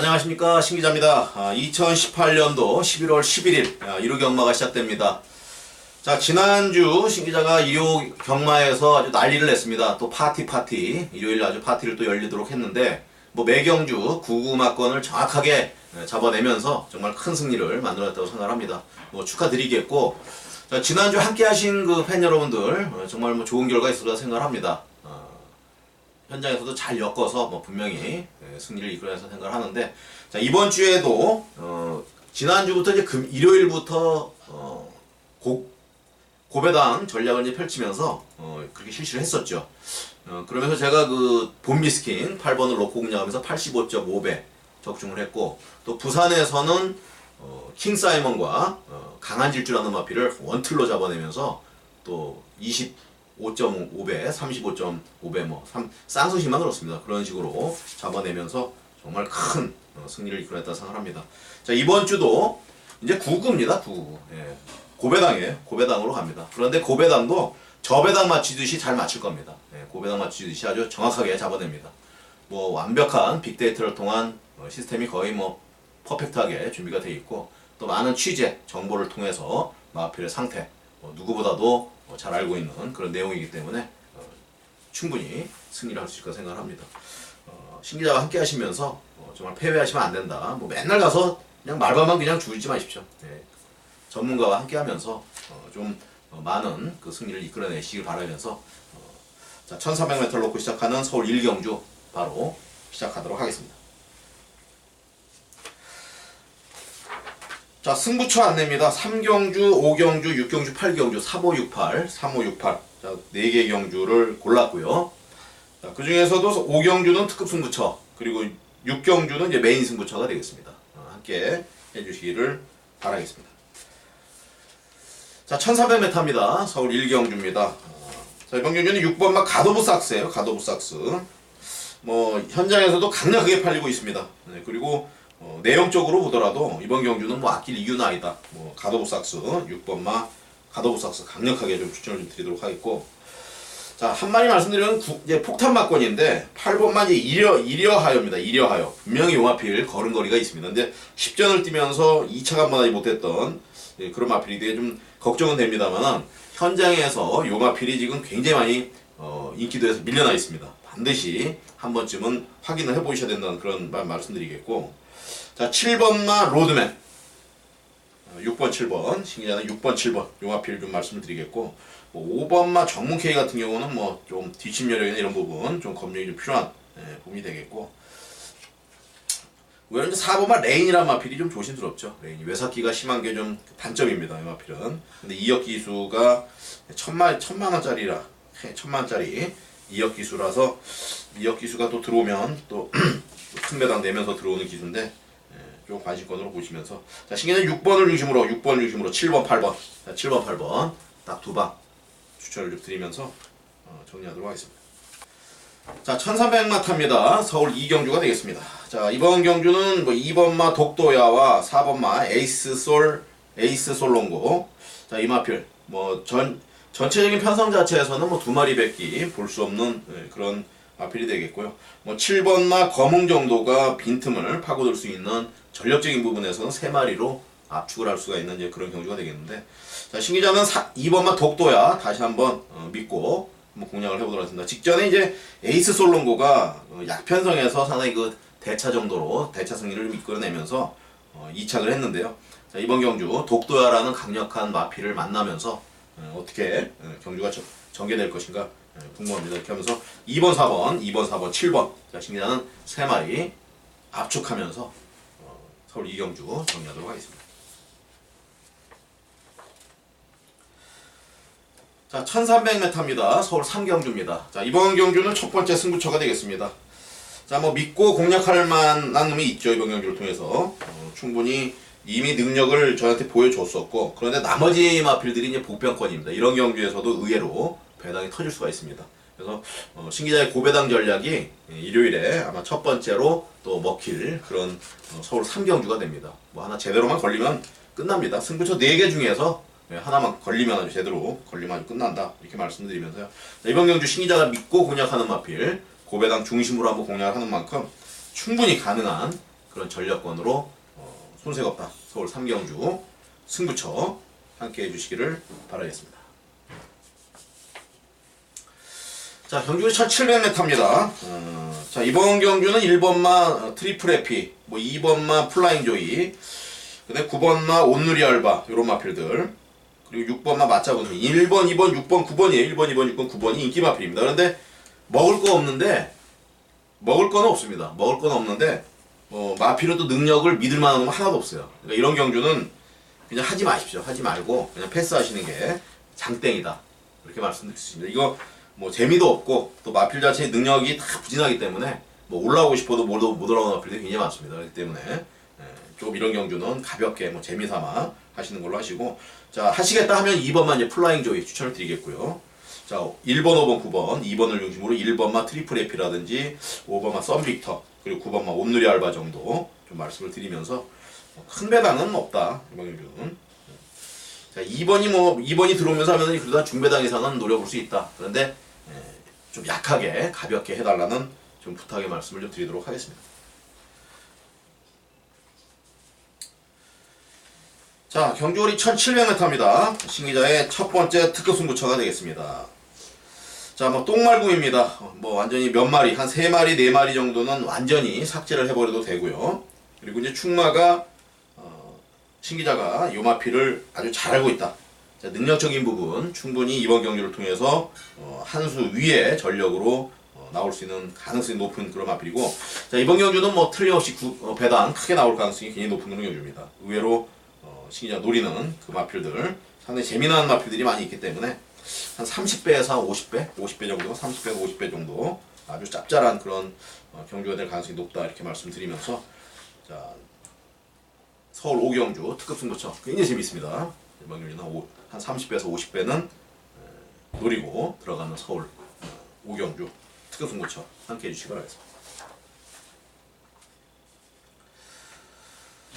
안녕하십니까 신기자입니다. 아, 2018년도 11월 11일 아, 일요 경마가 시작됩니다. 자 지난주 신기자가 일요 경마에서 아주 난리를 냈습니다. 또 파티 파티 일요일 아주 파티를 또 열리도록 했는데 뭐 매경주 구구마권을 정확하게 예, 잡아내면서 정말 큰 승리를 만들어냈다고 생각합니다. 뭐 축하드리겠고 자, 지난주 함께 하신 그 팬 여러분들 어, 정말 뭐 좋은 결과 거라 생각합니다. 어, 현장에서도 잘 엮어서 뭐 분명히 예, 승리를 이끌어내서 생각을 하는데 자 이번 주에도 어, 지난주부터 이제 금 일요일부터 어, 고, 고배당 전략을 이제 펼치면서 어, 그렇게 실시를 했었죠. 어, 그러면서 제가 그 본미스킨 8번을 놓고 공략하면서 85.5배 적중을 했고 또 부산에서는 어, 킹 사이먼과 어, 강한 질주라는 마피를 원틀로 잡아내면서 또 25.5배, 35.5배 뭐 삼- 쌍수시만 그렇습니다. 그런 식으로 잡아내면서 정말 큰 어, 승리를 이끌어냈다 생각합니다. 자 이번 주도 이제 9구입니다. 9구. 예. 고배당이에요. 고배당으로 갑니다. 그런데 고배당도 저배당 맞추듯이 잘 맞출 겁니다. 예, 고배당 맞추듯이 아주 정확하게 잡아냅니다. 뭐 완벽한 빅데이터를 통한 어, 시스템이 거의 뭐 퍼펙트하게 준비가 되어 있고 또 많은 취재 정보를 통해서 마필의 상태 어, 누구보다도 어, 잘 알고 있는 그런 내용이기 때문에 어, 충분히 승리를 할 수 있을 거라 생각합니다. 어, 신기자와 함께 하시면서 어, 정말 패배하시면 안 된다. 뭐 맨날 가서 그냥 말발만 그냥 주지 마십시오. 예. 전문가와 함께 하면서 어, 좀 어, 많은 그 승리를 이끌어내시길 바라면서 어, 자 1300m를 놓고 시작하는 서울 1경주 바로 시작하도록 하겠습니다. 자 승부처 안내입니다. 3경주, 5경주, 6경주, 8경주, 3568, 3568 자, 4개 경주를 골랐고요. 자, 그 중에서도 5경주는 특급 승부처 그리고 6경주는 이제 메인 승부처가 되겠습니다. 어, 함께 해주시기를 바라겠습니다. 자, 1400m입니다. 서울 1경주입니다. 어, 자, 이번 경주는 6번마 가도부 삭스예요. 가도부 삭스. 뭐 현장에서도 강력하게 팔리고 있습니다. 네, 그리고 어, 내용적으로 보더라도 이번 경주는 뭐 아낄 이유는 아니다. 뭐 가도부 삭스 6번마 가도부 삭스 강력하게 좀 추천을 좀 드리도록 하겠고 자, 한 마디 말씀드리면 구- 이제 폭탄 막권인데 8번만 이제 이려 이려하여입니다. 이려하여. 분명히 용화필 걸음거리가 있습니다. 근데 10전을 뛰면서 2차 간만하지 못했던 예, 그런 마필이 되게 좀 걱정은 됩니다만은 현장에서 용화필이 지금 굉장히 많이 어, 인기도에서 밀려나 있습니다. 반드시 한 번쯤은 확인을 해 보셔야 된다는 그런 말 말씀드리겠고. 자, 7번마 로드맨 어, 6번, 7번, 신기자는 6번, 7번. 용화필 좀 말씀을 드리겠고. 뭐 5번마 정문 K 같은 경우는 뭐좀 뒷심 여력이나 이런 부분 좀 검증이 좀 필요한 예, 부분이 되겠고. 왜냐면 4번마 레인이란 마필이 좀 조심스럽죠. 레인이 외삭기가 심한 게 좀 단점입니다. 이 마필은. 근데 2억 기수가 천만 천만 원짜리라. 예, 천만 원짜리 2억 기수라서 2억 기수가 또 들어오면 또 큰 배당 내면서 들어오는 기수인데 예, 좀 관심권으로 보시면서 자 신기는 6번을 중심으로 6번을 중심으로 7번 8번 자, 7번 8번 딱 두 방 추천을 좀 드리면서 어, 정리하도록 하겠습니다. 자 1300마타입니다. 서울 2경주가 되겠습니다. 자 이번 경주는 뭐 2번마 독도야와 4번마 에이스 솔 에이스 솔롱고 자 이마필 뭐 전 전체적인 편성 자체에서는 뭐 두 마리 뵙기 볼 수 없는 예, 그런 마필이 되겠고요. 뭐 7번마 검흥 정도가 빈틈을 파고들 수 있는 전력적인 부분에서는 세 마리로 압축을 할 수가 있는 이제 그런 경주가 되겠는데 자 신기자는 2번마 독도야 다시 한번 어, 믿고 한번 공략을 해보도록 하겠습니다. 직전에 이제 에이스 솔롱고가 어, 약편성에서 상당히 그 대차 정도로 대차 승리를 좀 이끌어내면서 어, 2착을 했는데요. 자, 이번 경주 독도야라는 강력한 마피를 만나면서 어, 어떻게 어, 경주가 저- 전개될 것인가 어, 궁금합니다. 이렇게 하면서 2번, 4번, 2번, 4번, 7번 자, 신기자는 세 마리 압축하면서 어, 서울 이경주 정리하도록 하겠습니다. 자, 1300m입니다. 서울 3경주입니다. 자, 이번 경주는 첫 번째 승부처가 되겠습니다. 자, 뭐 믿고 공략할 만한 놈이 있죠. 이번 경주를 통해서. 어, 충분히 이미 능력을 저한테 보여줬었고, 그런데 나머지 마필들이 이제 복병권입니다. 이런 경주에서도 의외로 배당이 터질 수가 있습니다. 그래서 어, 신기자의 고배당 전략이 예, 일요일에 아마 첫 번째로 또 먹힐 그런 어, 서울 3경주가 됩니다. 뭐 하나 제대로만 걸리면 끝납니다. 승부처 4개 중에서 예, 하나만 걸리면 아주 제대로 걸리면 아주 끝난다 이렇게 말씀드리면서요. 자, 이번 경주 신기자가 믿고 공략하는 마필 고배당 중심으로 한번 공략을 하는 만큼 충분히 가능한 그런 전력권으로 어, 손색 없다. 서울 삼경주 승부처 함께 해주시기를 바라겠습니다. 자, 경주는 1700m입니다. 어, 자, 이번 경주는 1번마 어, 트리플 에피, 뭐 2번마 플라잉 조이, 근데 9번마 온누리 알바, 요런 마필들. 그리고 6번마 맞자분수. 1번, 2번, 6번, 9번이에요. 1번, 2번, 6번, 9번이 인기 마필입니다. 그런데 먹을 거 없는데, 먹을 거는 없습니다. 먹을 건 없는데, 어, 또 능력을 믿을 만한 건 하나도 없어요. 그러니까 이런 경주는 그냥 하지 마십시오. 하지 말고, 그냥 패스하시는 게 장땡이다. 이렇게 말씀드릴 수 있습니다. 이거 뭐 재미도 없고 또 마필 자체의 능력이 다 부진하기 때문에 뭐 올라오고 싶어도 못, 못 올라오는 마필들이 굉장히 많습니다. 그렇기 때문에 예, 좀 이런 경주는 가볍게 뭐 재미삼아 하시는 걸로 하시고 자 하시겠다 하면 2번만 이제 플라잉 조이 추천을 드리겠고요. 자 1번, 5번, 9번 2번을 중심으로 1번만 트리플 에피라든지 5번만 썬빅터 그리고 9번만 온누리 알바 정도 좀 말씀을 드리면서 뭐큰 배당은 없다 경주는 자 2번이 뭐 2번이 들어오면서 하면은 그래도 한 중배당 이상은 노려볼 수 있다. 그런데 예, 좀 약하게 가볍게 해달라는 좀 부탁의 말씀을 좀 드리도록 하겠습니다. 자 경주월이 1700m입니다. 신기자의 첫 번째 특급 승부처가 되겠습니다. 자, 뭐 똥말궁입니다. 어, 뭐 완전히 몇 마리, 한 세 마리, 네 마리 정도는 완전히 삭제를 해버려도 되고요. 그리고 이제 충마가 어, 신기자가 요마피를 아주 잘 알고 있다. 자, 능력적인 부분 충분히 이번 경기를 통해서 어, 한 수 위의 전력으로 어, 나올 수 있는 가능성이 높은 그런 마필이고 자 이번 경주는 뭐 틀림없이 구, 어, 배당 크게 나올 가능성이 굉장히 높은 그런 경주입니다. 의외로 어, 신기자 노리는 그 마필들 상당히 재미난 마필들이 많이 있기 때문에 한 30배에서 50배, 50배 정도, 30배에서 50배 정도. 아주 짭짤한 그런 어, 경주가 될 가능성이 높다 이렇게 말씀드리면서 자 서울 오경주 특급 승부처 굉장히 경기는 오- 한 30배에서 50배는 노리고 들어가는 서울 어, 오경주 특급 승부처 함께 해주시기 바라겠습니다.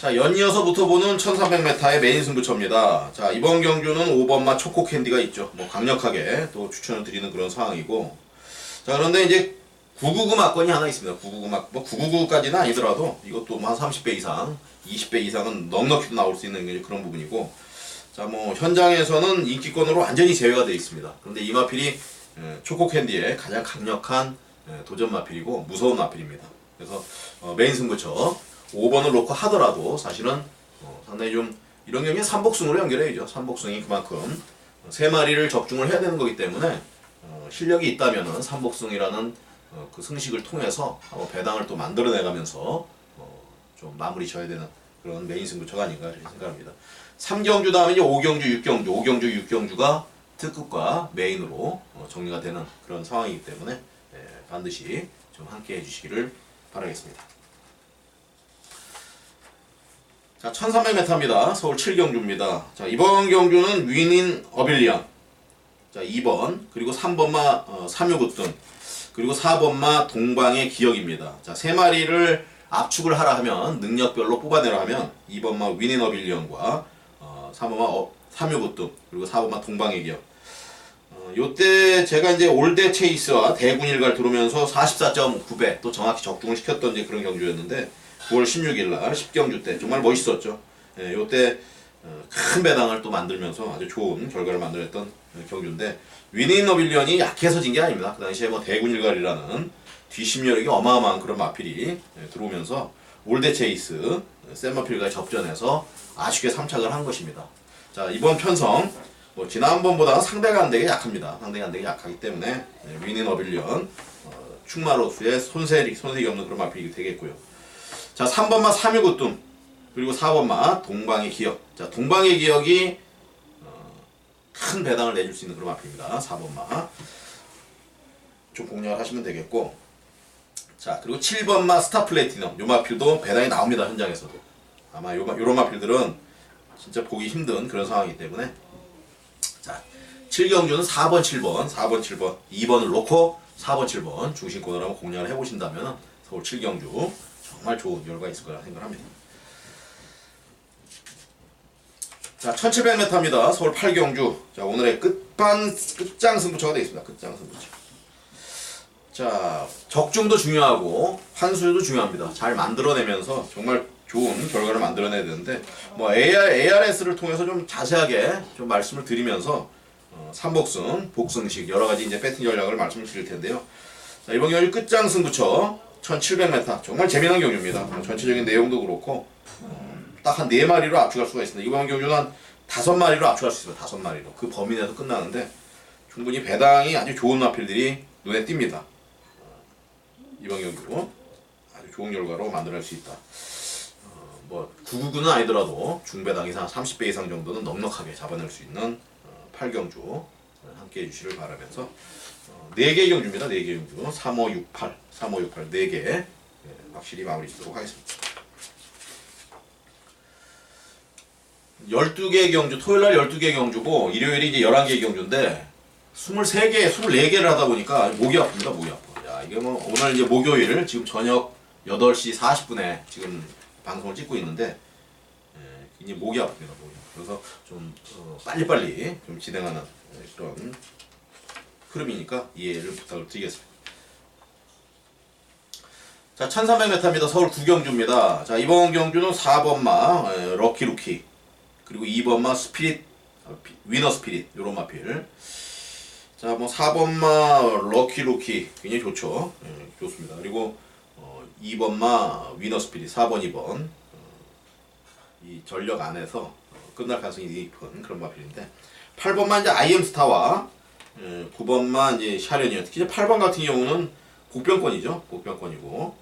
자, 연이어서부터 보는 1300m의 메인 승부처입니다. 자, 이번 경주는 5번마 초코 캔디가 있죠. 뭐 강력하게 또 추천을 드리는 그런 상황이고. 자, 그런데 이제 999 막건이 하나 있습니다. 999 막, 뭐 999까지는 아니더라도 이것도 뭐 한 30배 이상, 20배 이상은 넉넉히도 나올 수 있는 그런 부분이고. 자, 뭐 현장에서는 인기권으로 완전히 제외가 되어 있습니다. 그런데 이 마필이 에, 초코 캔디의 가장 강력한 에, 도전 마필이고 무서운 마필입니다. 그래서 어, 메인 승부처 5번을 놓고 하더라도 사실은 어, 상당히 좀 이런 경우에 삼복승으로 연결해야죠. 삼복승이 그만큼 어, 세 마리를 적중을 해야 되는 거기 때문에 어, 실력이 있다면은 삼복승이라는 어, 그 승식을 통해서 어, 배당을 또 만들어내가면서 어, 좀 마무리 져야 되는 그런 메인 승부처가 아닌가 이렇게 생각합니다. 3경주 다음에 이제 5경주, 6경주, 5경주, 6경주가 특급과 메인으로 어, 정리가 되는 그런 상황이기 때문에 예, 반드시 좀 함께 해주시기를 바라겠습니다. 자, 1300m입니다. 서울 7경주입니다. 자, 이번 경주는 위닌 어빌리언. 자, 2번, 그리고 3번마 어, 삼유부뜸, 그리고 4번마 동방의 기억입니다. 자, 세 마리를 압축을 하라 하면, 능력별로 뽑아내라 하면, 2번마 위닌 어빌리언과 어, 3번마 어, 삼유부뜸, 그리고 4번마 동방의 기억. 어, 요때 제가 이제 올대 체이스와 대군 일갈 들어오면서 44.9배 또 정확히 적중을 시켰던 이제 그런 경주였는데 9월 16일 날 10경주 때 정말 멋있었죠. 예, 요때 어, 큰 배당을 또 만들면서 아주 좋은 결과를 만들었던 어, 경주인데 위닝 너빌리언이 약해서 진 게 아닙니다. 그 당시에 뭐 대군 일갈이라는 뒷심력이 어마어마한 그런 마필이 예, 들어오면서 올대 체이스 센 마필과 접전해서 아쉽게 3착을 한 것입니다. 자 이번 편성 뭐 지난번보다 상대가 안 되게 약합니다. 상대가 안 되게 약하기 때문에 네, 위닌 어빌리언 어, 충마로스의 손색이 손색이 없는 그런 마필이 되겠고요. 자 3번마 삼유구뜸 그리고 4번마 동방의 기억. 자 동방의 기억이 어, 큰 배당을 내줄 수 있는 그런 마필입니다. 4번마. 좀 공략을 하시면 되겠고. 자 그리고 7번마 스타 플래티넘. 요 마필도 배당이 나옵니다 현장에서도. 아마 요, 마- 요런 마필들은 진짜 보기 힘든 그런 상황이기 때문에. 자, 7경주는 4번, 7번, 4번, 7번, 2번을 놓고 4번, 7번 중심권을 한번 공략을 해보신다면 서울 7경주 정말 좋은 결과가 있을 거라 생각합니다. 자, 1700m입니다. 서울 8경주. 자, 오늘의 끝반, 끝장 승부처가 되겠습니다. 끝장 승부처. 자, 적중도 중요하고 환수도 중요합니다. 잘 만들어내면서 정말 좋은 결과를 만들어내야 되는데 뭐 AR, ARS를 통해서 좀 자세하게 좀 말씀을 드리면서 어, 삼복승, 복승식 여러 가지 이제 배팅 전략을 말씀을 드릴 텐데요. 자, 이번 경기 끝장 승부처 1700m 정말 재미난 경기입니다. 뭐 전체적인 내용도 그렇고 딱한네 마리로 압축할 수가 있습니다. 이번 경기는 한 다섯 마리로 압축할 수 있어요. 다섯 마리로 그 범위 내에서 끝나는데 충분히 배당이 아주 좋은 마필들이 눈에 띕니다. 어, 이번 경기로 아주 좋은 결과로 만들어낼 수 있다. 어, 뭐 999는 아니더라도 중배당 이상 30배 이상 정도는 넉넉하게 잡아낼 수 있는 어, 8경주 함께 해주시를 바라면서 어, 4개 경주입니다. 4개 경주 3568, 3568 4개 예, 확실히 마무리 짓도록 하겠습니다. 12개 경주, 토요일 날 12개 경주고 일요일이 이제 11개 경주인데 23개, 24개를 하다 보니까 목이 아픕니다. 목이 아파. 야, 이게 뭐 오늘 이제 목요일 지금 저녁 8시 40분에 지금 방송을 찍고 있는데 예, 굉장히 목이 아픕니다. 목이. 그래서 좀 어, 빨리빨리 좀 진행하는 예, 그런 흐름이니까 이해를 부탁을 드리겠습니다. 자, 1300m입니다. 서울 구경주입니다. 자, 이번 경주는 4번마 에, 럭키 루키 그리고 2번마 스피릿 어, 피- 위너 스피릿 요런 마필. 자, 뭐 4번마 럭키 루키 굉장히 좋죠. 예, 좋습니다. 그리고 어, 2번마 위너 스피릿 4번 2번 어, 이 전력 안에서 어, 끝날 가능성이 높은 그런 마필인데 8번만 이제 아이엠 스타와 예, 9번만 이제 샤련이요. 특히 이제 8번 같은 경우는 복병권이죠. 복병권이고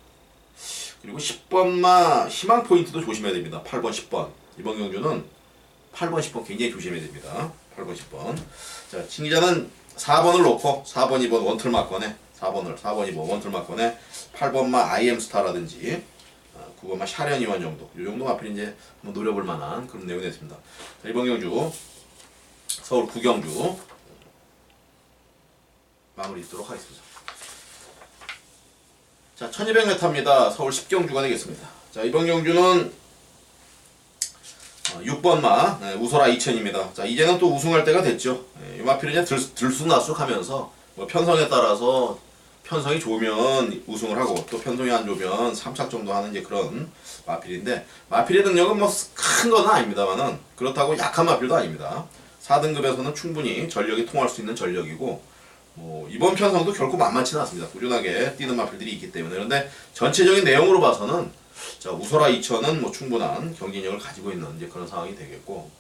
그리고 10번만 희망 포인트도 조심해야 됩니다. 8번, 10번 이번 경주는 8번, 10번 굉장히 조심해야 됩니다. 8번, 10번 자 칭기자는 4번을 놓고 4번, 2번 원틀 막건에 4번을 4번, 2번 원틀 막건에 8번만 아이엠 스타라든지 9번만 샤련 이원 정도 이 정도 앞에 이제 한번 노려볼 만한 그런 내용이 됐습니다. 자, 이번 경주 서울 구경주 마무리 짓도록 하겠습니다. 자, 1200m입니다. 서울 10경주가 되겠습니다. 자, 이번 경주는 어, 6번마 네, 우소라 2000입니다. 자, 이제는 또 우승할 때가 됐죠. 네, 이 마필은 이제 들, 들쑥날쑥 하면서 뭐 편성에 따라서 편성이 좋으면 우승을 하고 또 편성이 안 좋으면 3착 정도 하는 이제 그런 마필인데 마필의 능력은 뭐 큰 건 아닙니다만은 그렇다고 약한 마필도 아닙니다. 4등급에서는 충분히 전력이 통할 수 있는 전력이고 뭐 이번 편성도 결코 만만치는 않습니다. 꾸준하게 뛰는 마필들이 있기 때문에 그런데 전체적인 내용으로 봐서는 자 우소라 2000은 뭐 충분한 경기력을 가지고 있는 이제 그런 상황이 되겠고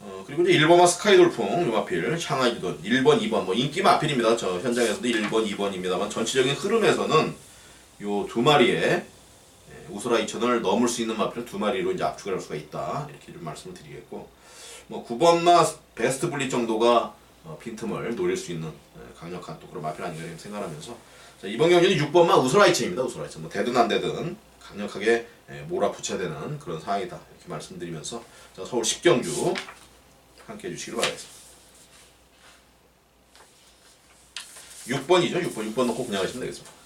어 그리고 이제 1번마 스카이 돌풍 요 마필 샹하이 주돈 1번 2번 뭐 인기 마필입니다. 저 현장에서도 1번 2번입니다만 전체적인 흐름에서는 요 두 마리의 예, 우소라 2000을 넘을 수 있는 마필은 두 마리로 이제 압축을 할 수가 있다 이렇게 좀 말씀을 드리겠고 뭐 9번마 베스트 블릿 정도가 어, 빈틈을 노릴 수 있는 예, 강력한 또 그런 마필 아닌가 생각하면서 자, 이번 경기는 6번만 우스라이츠입니다. 우스라이츠 뭐 되든 안 되든 강력하게 예, 몰아붙여야 되는 그런 상황이다 이렇게 말씀드리면서 자, 서울 10경주 함께 해주시길 바라겠습니다. 6번이죠. 6번 6번 넣고 그냥 하시면 되겠습니다.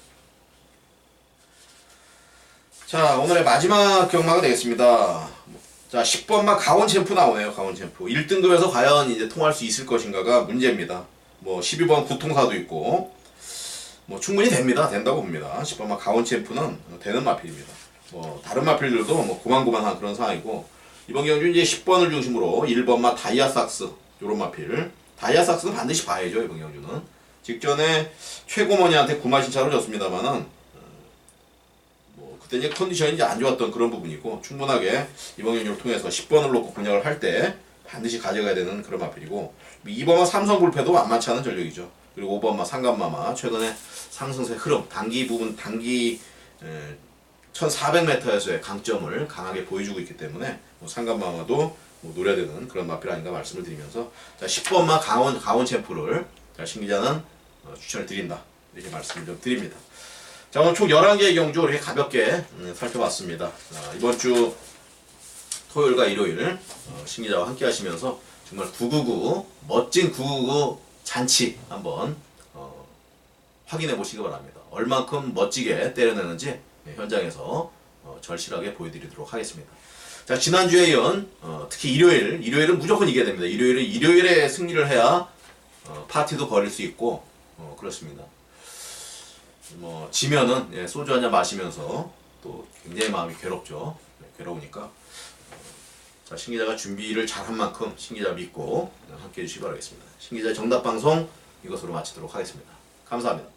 자 오늘의 마지막 경마가 되겠습니다. 자 10번만 강원 챔프 나오네요. 강원 챔프 1등급에서 과연 이제 통할 수 있을 것인가가 문제입니다. 뭐 12번 구통사도 있고 뭐 충분히 됩니다. 된다고 봅니다. 10번만 강원 챔프는 되는 마필입니다. 뭐 다른 마필들도 뭐 고만고만한 그런 상황이고 이번 경주 이제 10번을 중심으로 1번마 다이아삭스 요런 마필 다이아삭스는 반드시 봐야죠 이번 경주는 직전에 최고머니한테 구마 신차로 졌습니다만은 뭐 그때 이제 컨디션이 이제 안 좋았던 그런 부분이고 충분하게 이번 경기를 통해서 10번을 놓고 분양을 할 때 반드시 가져가야 되는 그런 마필이고 2번마 삼성 불패도 만만치 않은 전력이죠. 그리고 5번마 상간마마 최근에 상승세 흐름 단기 부분 단기 에, 1400m에서의 강점을 강하게 보여주고 있기 때문에 뭐 상간마마도 뭐 노려야 되는 그런 마필 아닌가 말씀을 드리면서 자 10번마 강원 강원 챔프를 자 신기자는 어, 추천을 드린다 이렇게 말씀을 좀 드립니다. 자 오늘 총 11개의 경주 이렇게 가볍게 음, 살펴봤습니다. 자, 이번 주 토요일과 일요일 어, 신기자와 함께 하시면서 정말 999 멋진 999 잔치 한번 어, 확인해 보시기 바랍니다. 얼만큼 멋지게 때려내는지 네, 현장에서 어, 절실하게 보여드리도록 하겠습니다. 자 지난주에 이은 어, 특히 일요일 일요일은 무조건 이겨야 됩니다. 일요일은 일요일에 승리를 해야 어, 파티도 벌일 수 있고 어, 그렇습니다. 뭐 지면은 예, 소주 한 잔 마시면서 또 굉장히 마음이 괴롭죠. 네, 괴로우니까 자, 신 기자가 준비를 잘한 만큼 신 기자 믿고 함께 해주시기 바라겠습니다. 신 기자의 정답 방송 이것으로 마치도록 하겠습니다. 감사합니다.